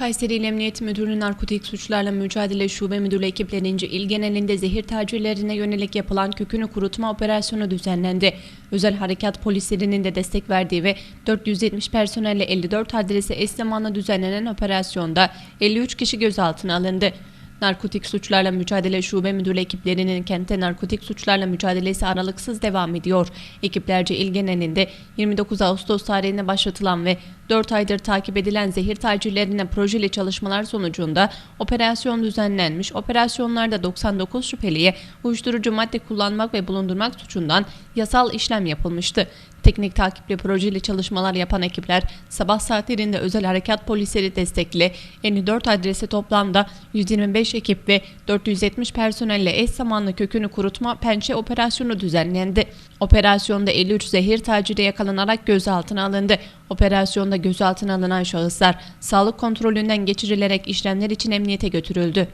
Kayseri İl Emniyet Müdürlüğü Narkotik Suçlarla Mücadele Şube Müdürlüğü ekiplerince il genelinde zehir tacirlerine yönelik yapılan kökünü kurutma operasyonu düzenlendi. Özel harekat polislerinin de destek verdiği ve 470 personelle 54 adrese eş zamanlı düzenlenen operasyonda 53 kişi gözaltına alındı. Narkotik Suçlarla Mücadele Şube Müdürlüğü ekiplerinin kentte narkotik suçlarla mücadelesi aralıksız devam ediyor. Ekiplerce il genelinde 29 Ağustos tarihinde başlatılan ve 4 aydır takip edilen zehir tacirlerine projeli çalışmalar sonucunda operasyon düzenlenmiş. Operasyonlarda 99 şüpheliye uyuşturucu madde kullanmak ve bulundurmak suçundan yasal işlem yapılmıştı. Teknik takipli projeli çalışmalar yapan ekipler sabah saatlerinde özel harekat polisleri destekli 54 adrese toplamda 125 ekip ve 470 personelle eş zamanlı kökünü kurutma pençe operasyonu düzenlendi. Operasyonda 53 zehir taciri yakalanarak gözaltına alındı. Operasyonda gözaltına alınan şahıslar sağlık kontrolünden geçirilerek işlemler için emniyete götürüldü.